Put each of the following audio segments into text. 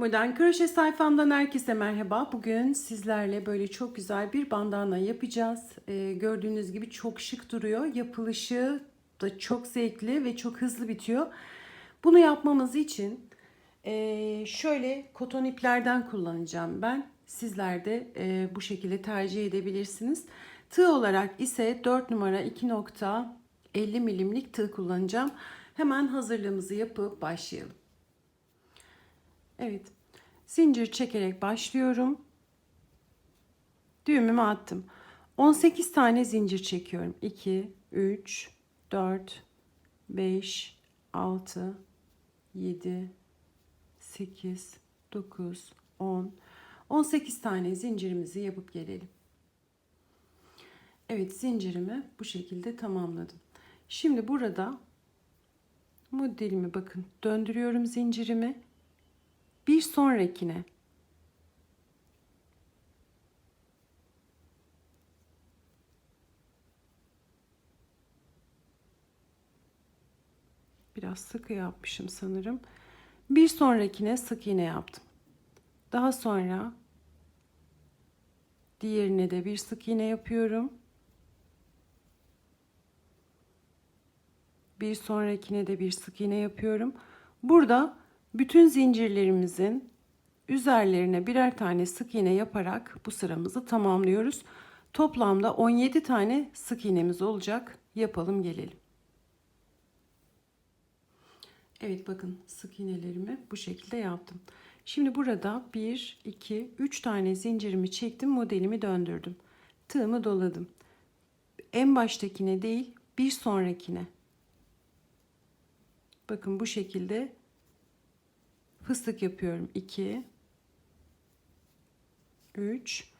Modern kroşe sayfamdan herkese merhaba. Bugün sizlerle böyle çok güzel bir bandana yapacağız. Ee, gördüğünüz gibi çok şık duruyor. Yapılışı da çok zevkli ve çok hızlı bitiyor. Bunu yapmamız için e, şöyle koton iplerden kullanacağım ben. Sizler de e, bu şekilde tercih edebilirsiniz. Tığ olarak ise 4 numara 2.50 milimlik tığ kullanacağım. Hemen hazırlığımızı yapıp başlayalım. Evet. Zincir çekerek başlıyorum. Düğümümü attım. 18 tane zincir çekiyorum. 2, 3, 4, 5, 6, 7, 8, 9, 10. 18 tane zincirimizi yapıp gelelim. Evet zincirimi bu şekilde tamamladım. Şimdi burada modelimi bakın döndürüyorum zincirimi bir sonrakine biraz sıkı yapmışım sanırım. Bir sonrakine sık iğne yaptım. Daha sonra diğerine de bir sık iğne yapıyorum. Bir sonrakine de bir sık iğne yapıyorum. Burada bütün zincirlerimizin üzerlerine birer tane sık iğne yaparak bu sıramızı tamamlıyoruz. Toplamda 17 tane sık iğnemiz olacak. Yapalım gelelim. Evet bakın sık iğnelerimi bu şekilde yaptım. Şimdi burada 1, 2, 3 tane zincirimi çektim. Modelimi döndürdüm. Tığımı doladım. En baştakine değil bir sonrakine. Bakın bu şekilde fıstık yapıyorum. 2 3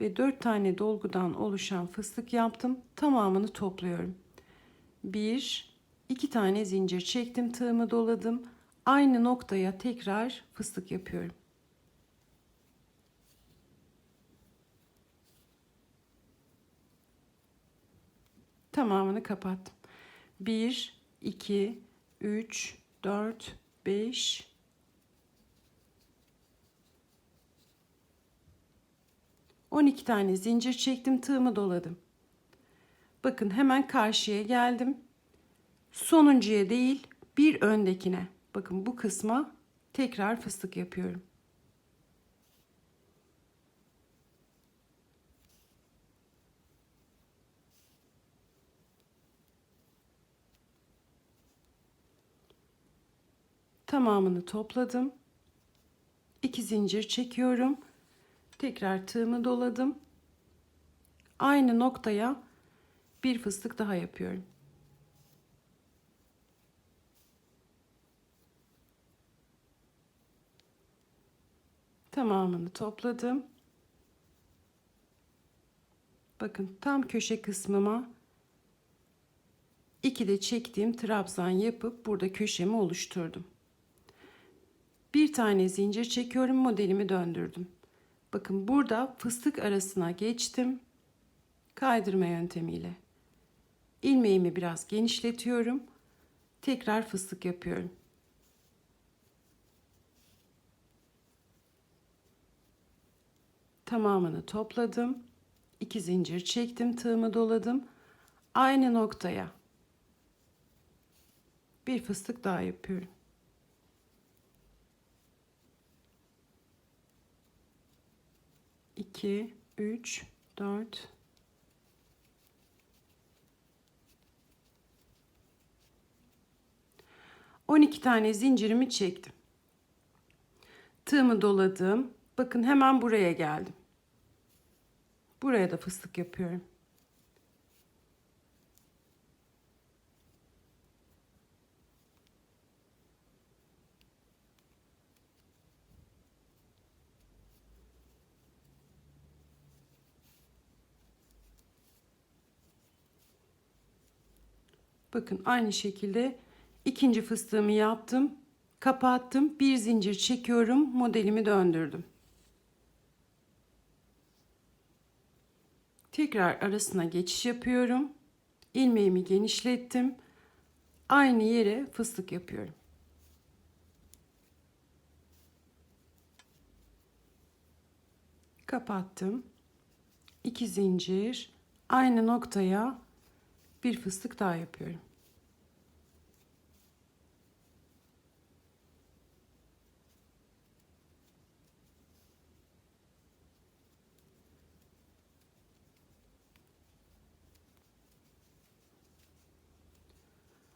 ve 4 tane dolgudan oluşan fıstık yaptım. Tamamını topluyorum. 1 2 tane zincir çektim, tığımı doladım. Aynı noktaya tekrar fıstık yapıyorum. Tamamını kapattım. 1 2 3 4 5 12 tane zincir çektim, tığımı doladım. Bakın hemen karşıya geldim. Sonuncuya değil, bir öndekine. Bakın bu kısma tekrar fıstık yapıyorum. Tamamını topladım. 2 zincir çekiyorum. Tekrar tığımı doladım. Aynı noktaya bir fıstık daha yapıyorum. Tamamını topladım. Bakın tam köşe kısmıma iki de çektiğim trabzan yapıp burada köşemi oluşturdum. Bir tane zincir çekiyorum modelimi döndürdüm. Bakın burada fıstık arasına geçtim. Kaydırma yöntemiyle. ilmeğimi biraz genişletiyorum. Tekrar fıstık yapıyorum. Tamamını topladım. İki zincir çektim, tığımı doladım. Aynı noktaya bir fıstık daha yapıyorum. 2, 3, 4, On iki tane zincirimi çektim. Tığımı doladım. Bakın hemen buraya geldim. Buraya da fıstık yapıyorum. Bakın aynı şekilde ikinci fıstığımı yaptım. Kapattım. Bir zincir çekiyorum. Modelimi döndürdüm. Tekrar arasına geçiş yapıyorum. ilmeğimi genişlettim. Aynı yere fıstık yapıyorum. Kapattım. 2 zincir aynı noktaya bir fıstık daha yapıyorum.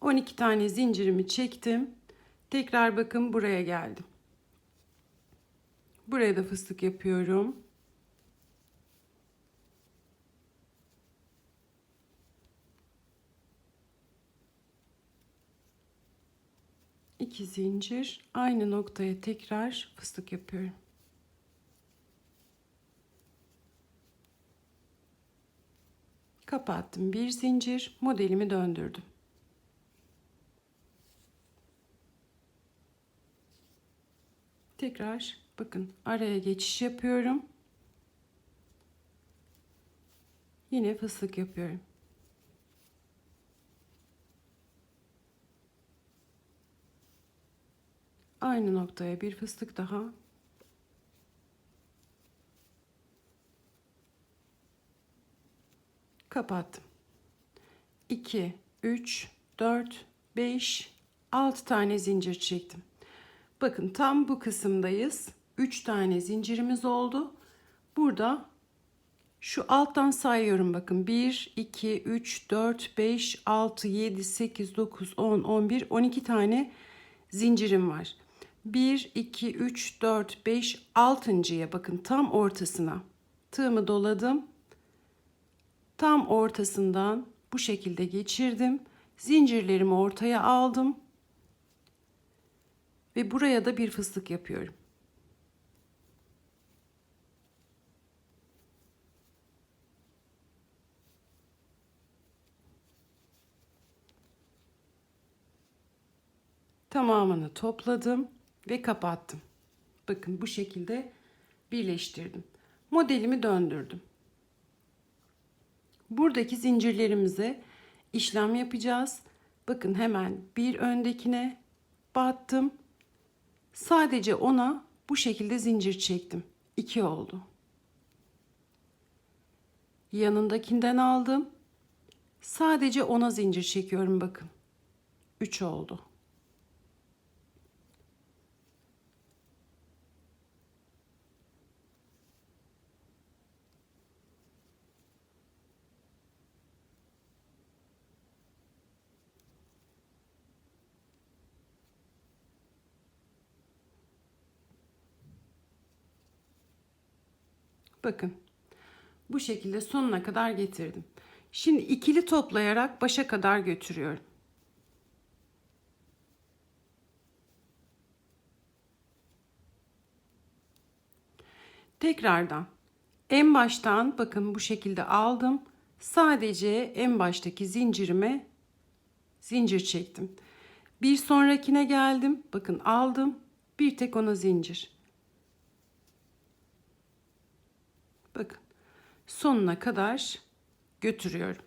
On iki tane zincirimi çektim. Tekrar bakın buraya geldim. Buraya da fıstık yapıyorum. İki zincir aynı noktaya tekrar fıstık yapıyorum. Kapattım bir zincir modelimi döndürdüm. Tekrar bakın araya geçiş yapıyorum. Yine fıstık yapıyorum. Aynı noktaya bir fıstık daha. Kapattım. 2, 3, 4, 5, 6 tane zincir çektim. Bakın tam bu kısımdayız. 3 tane zincirimiz oldu. Burada şu alttan sayıyorum bakın. 1, 2, 3, 4, 5, 6, 7, 8, 9, 10, 11, 12 tane zincirim var. 1, 2, 3, 4, 5, 6.ya bakın tam ortasına tığımı doladım. Tam ortasından bu şekilde geçirdim. Zincirlerimi ortaya aldım. Ve buraya da bir fıstık yapıyorum. Tamamını topladım ve kapattım. Bakın bu şekilde birleştirdim. Modelimi döndürdüm. Buradaki zincirlerimize işlem yapacağız. Bakın hemen bir öndekine battım. Sadece ona bu şekilde zincir çektim. 2 oldu. Yanındakinden aldım. Sadece ona zincir çekiyorum bakın. 3 oldu. Bakın bu şekilde sonuna kadar getirdim. Şimdi ikili toplayarak başa kadar götürüyorum. Tekrardan en baştan bakın bu şekilde aldım. Sadece en baştaki zincirime zincir çektim. Bir sonrakine geldim. Bakın aldım. Bir tek ona zincir. Bakın sonuna kadar götürüyorum.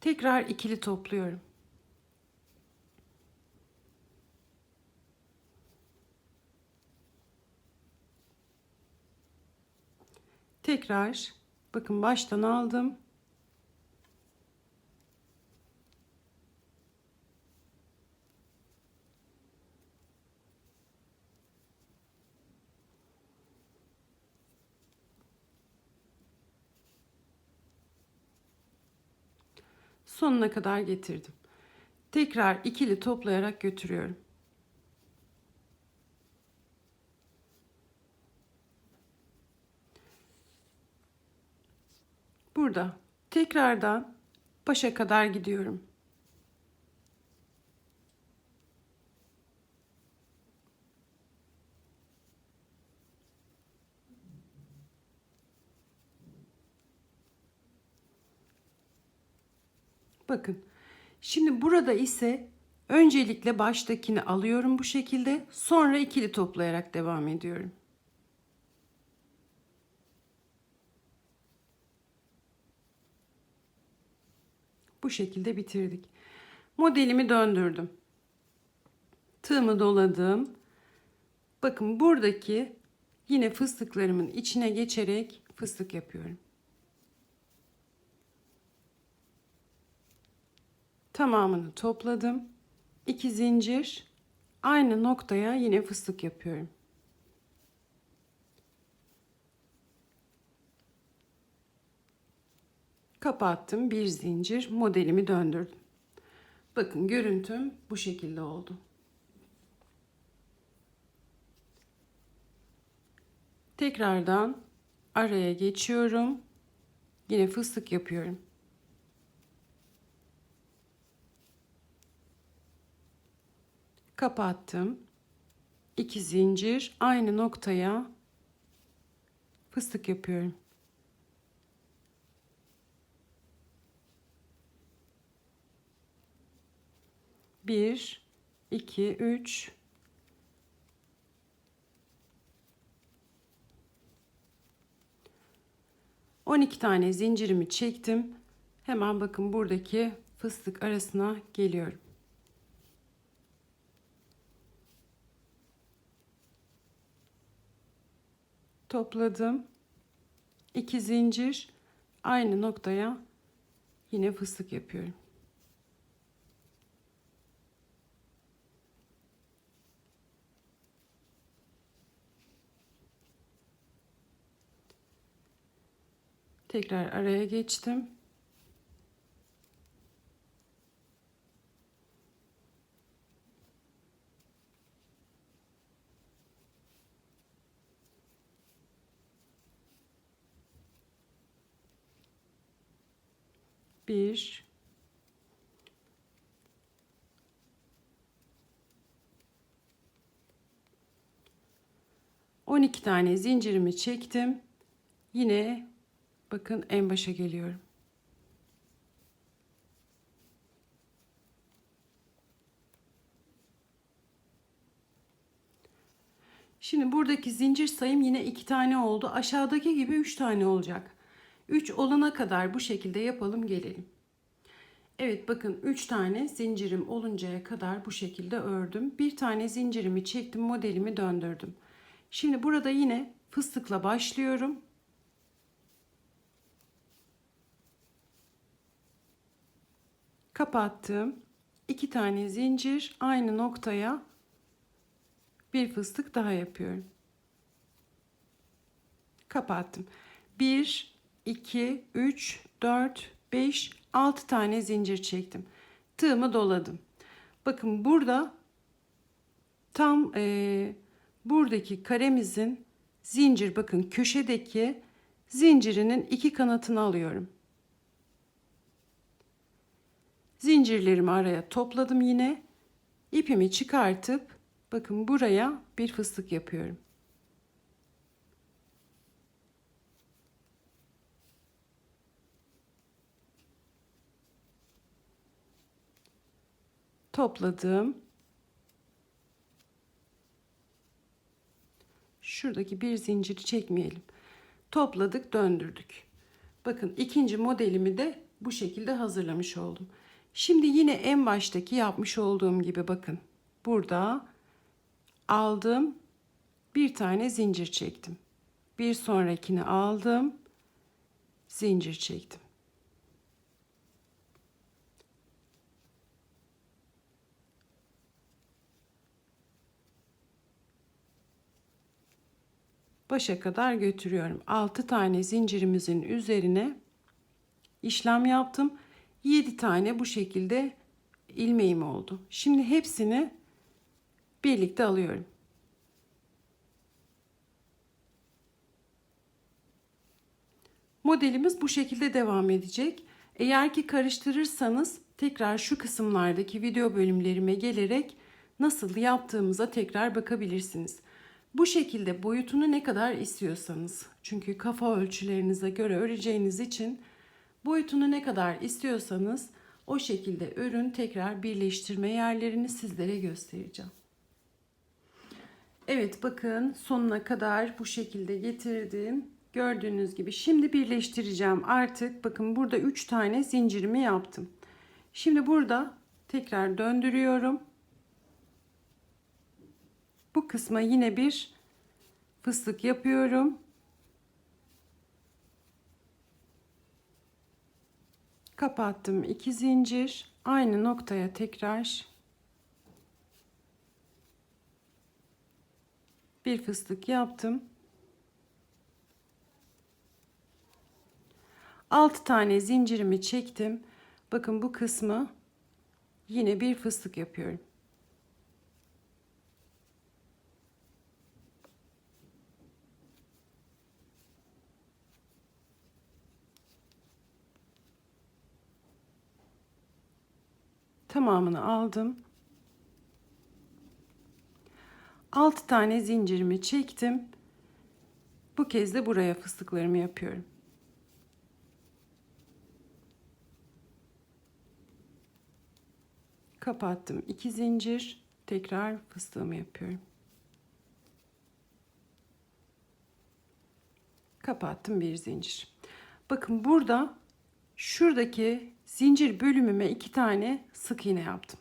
Tekrar ikili topluyorum. Tekrar bakın baştan aldım. Sonuna kadar getirdim. Tekrar ikili toplayarak götürüyorum. Burada tekrardan başa kadar gidiyorum. Bakın. Şimdi burada ise öncelikle baştakini alıyorum bu şekilde. Sonra ikili toplayarak devam ediyorum. Bu şekilde bitirdik. Modelimi döndürdüm. Tığımı doladım. Bakın buradaki yine fıstıklarımın içine geçerek fıstık yapıyorum. Tamamını topladım. 2 zincir aynı noktaya yine fıstık yapıyorum. Kapattım bir zincir modelimi döndürdüm. Bakın görüntüm bu şekilde oldu. Tekrardan araya geçiyorum. Yine fıstık yapıyorum. Kapattım. 2 zincir aynı noktaya fıstık yapıyorum. Bir, iki, üç, 12 tane zincirimi çektim. Hemen bakın buradaki fıstık arasına geliyorum. Topladım. 2 zincir aynı noktaya yine fıstık yapıyorum. Tekrar araya geçtim. Bir, 12 tane zincirimi çektim. Yine Bakın en başa geliyorum. Şimdi buradaki zincir sayım yine iki tane oldu. Aşağıdaki gibi üç tane olacak. Üç olana kadar bu şekilde yapalım gelelim. Evet bakın üç tane zincirim oluncaya kadar bu şekilde ördüm. Bir tane zincirimi çektim modelimi döndürdüm. Şimdi burada yine fıstıkla başlıyorum. kapattım. iki tane zincir aynı noktaya bir fıstık daha yapıyorum. Kapattım. 1 2 3 4 5 6 tane zincir çektim. Tığımı doladım. Bakın burada tam e, buradaki karemizin zincir bakın köşedeki zincirinin iki kanatını alıyorum. Zincirlerimi araya topladım yine. İpimi çıkartıp bakın buraya bir fıstık yapıyorum. Topladım. Şuradaki bir zinciri çekmeyelim. Topladık, döndürdük. Bakın ikinci modelimi de bu şekilde hazırlamış oldum. Şimdi yine en baştaki yapmış olduğum gibi bakın. Burada aldım. Bir tane zincir çektim. Bir sonrakini aldım. Zincir çektim. Başa kadar götürüyorum. 6 tane zincirimizin üzerine işlem yaptım. 7 tane bu şekilde ilmeğim oldu. Şimdi hepsini birlikte alıyorum. Modelimiz bu şekilde devam edecek. Eğer ki karıştırırsanız tekrar şu kısımlardaki video bölümlerime gelerek nasıl yaptığımıza tekrar bakabilirsiniz. Bu şekilde boyutunu ne kadar istiyorsanız çünkü kafa ölçülerinize göre öreceğiniz için Boyutunu ne kadar istiyorsanız o şekilde örün tekrar birleştirme yerlerini sizlere göstereceğim. Evet bakın sonuna kadar bu şekilde getirdim. Gördüğünüz gibi şimdi birleştireceğim artık. Bakın burada 3 tane zincirimi yaptım. Şimdi burada Tekrar döndürüyorum. Bu kısma yine bir fıstık yapıyorum. Kapattım iki zincir. Aynı noktaya tekrar bir fıstık yaptım. 6 tane zincirimi çektim. Bakın bu kısmı yine bir fıstık yapıyorum. Tamamını aldım. 6 tane zincirimi çektim. Bu kez de buraya fıstıklarımı yapıyorum. Kapattım. 2 zincir. Tekrar fıstığımı yapıyorum. Kapattım bir zincir. Bakın burada şuradaki zincir bölümüme iki tane sık iğne yaptım.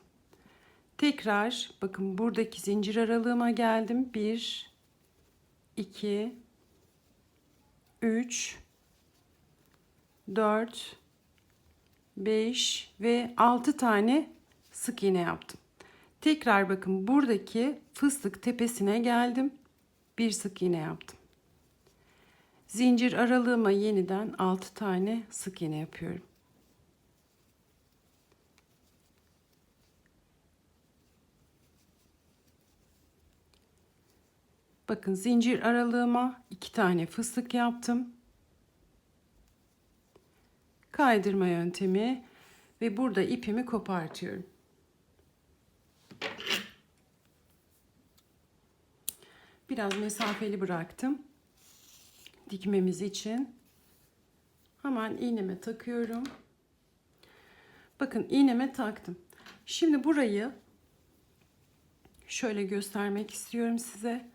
Tekrar bakın buradaki zincir aralığıma geldim. 1 2 3 4 5 ve 6 tane sık iğne yaptım. Tekrar bakın buradaki fıstık tepesine geldim. Bir sık iğne yaptım. Zincir aralığıma yeniden 6 tane sık iğne yapıyorum. Bakın zincir aralığıma iki tane fıstık yaptım. Kaydırma yöntemi ve burada ipimi kopartıyorum. Biraz mesafeli bıraktım. Dikmemiz için. Hemen iğneme takıyorum. Bakın iğneme taktım. Şimdi burayı şöyle göstermek istiyorum size.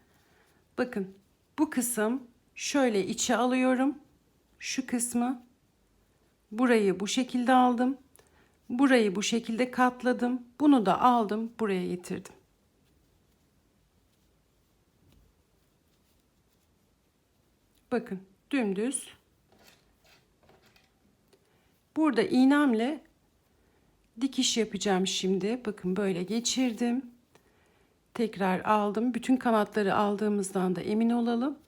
Bakın bu kısım şöyle içe alıyorum. Şu kısmı burayı bu şekilde aldım. Burayı bu şekilde katladım. Bunu da aldım buraya getirdim. Bakın dümdüz. Burada iğnemle dikiş yapacağım şimdi. Bakın böyle geçirdim. Tekrar aldım. Bütün kanatları aldığımızdan da emin olalım.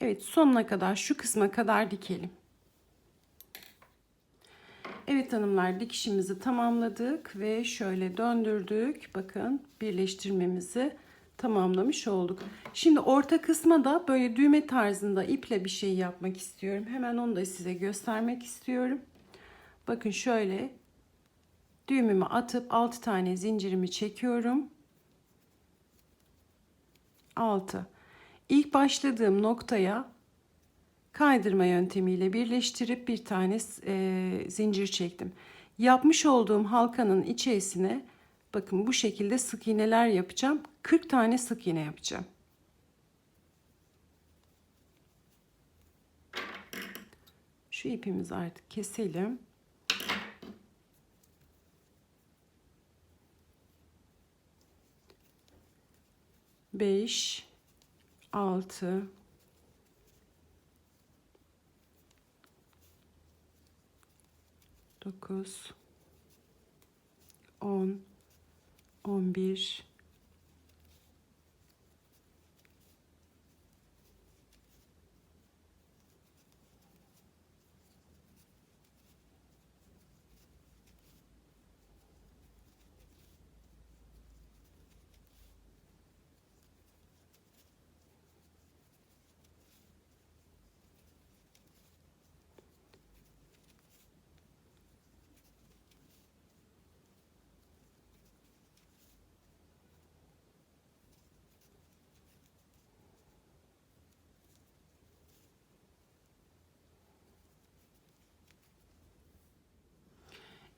Evet sonuna kadar şu kısma kadar dikelim. Evet hanımlar dikişimizi tamamladık ve şöyle döndürdük. Bakın birleştirmemizi tamamlamış olduk. Şimdi orta kısma da böyle düğme tarzında iple bir şey yapmak istiyorum. Hemen onu da size göstermek istiyorum. Bakın şöyle düğümümü atıp 6 tane zincirimi çekiyorum. 6 İlk başladığım noktaya kaydırma yöntemiyle birleştirip bir tane e, zincir çektim. Yapmış olduğum halkanın içerisine bakın bu şekilde sık iğneler yapacağım. 40 tane sık iğne yapacağım. Şu ipimizi artık keselim. Beş, 6 9 10 11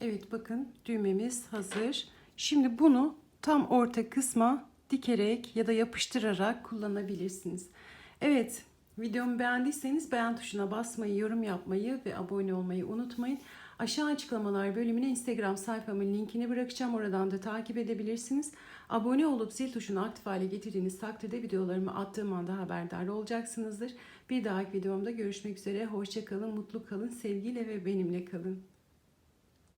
Evet bakın düğmemiz hazır. Şimdi bunu tam orta kısma dikerek ya da yapıştırarak kullanabilirsiniz. Evet videomu beğendiyseniz beğen tuşuna basmayı, yorum yapmayı ve abone olmayı unutmayın. Aşağı açıklamalar bölümüne Instagram sayfamın linkini bırakacağım. Oradan da takip edebilirsiniz. Abone olup zil tuşunu aktif hale getirdiğiniz takdirde videolarımı attığım anda haberdar olacaksınızdır. Bir dahaki videomda görüşmek üzere. Hoşçakalın, mutlu kalın, sevgiyle ve benimle kalın.